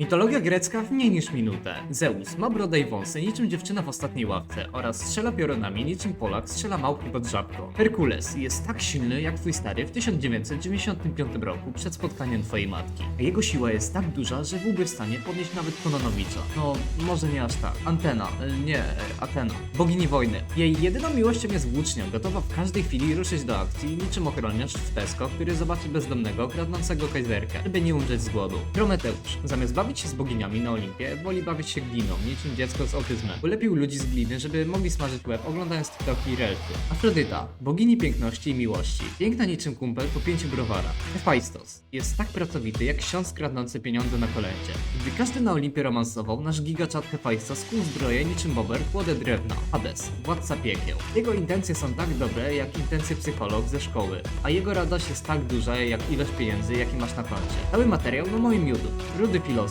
Mitologia grecka w mniej niż minutę. Zeus ma brodę i wąsy niczym dziewczyna w ostatniej ławce oraz strzela piorunami niczym Polak strzela małpki pod żabką. Herkules jest tak silny jak twój stary w 1995 roku przed spotkaniem twojej matki. Jego siła jest tak duża, że byłby w stanie podnieść nawet Kononowicza. No, może nie aż tak. Antena, y, nie, y, Atena. Bogini wojny. Jej jedyną miłością jest włócznia, gotowa w każdej chwili ruszyć do akcji niczym ochroniarz w Tesco, który zobaczy bezdomnego kradnącego kajzerkę, żeby nie umrzeć z głodu. Prometeusz, zamiast bawić się z boginiami na Olimpie, woli bawić się gliną, niczym dziecko z autyzmem. Ulepił ludzi z gliny, żeby mogli smażyć łeb oglądając TikToki i relty. Afrodyta, bogini piękności i miłości. Piękna niczym kumpel po pięciu browarach. Hephaistos, jest tak pracowity jak ksiądz kradnący pieniądze na kolędzie. Gdy każdy na Olimpie romansował, nasz gigaczat Hephaistos skuł zbroję niczym bober kłodę drewna. Hades, władca piekieł. Jego intencje są tak dobre, jak intencje psycholog ze szkoły, a jego radość jest tak duża, jak ilość pieniędzy, jakie masz na koncie. Cały materiał na moim YouTube. Rudy filozof.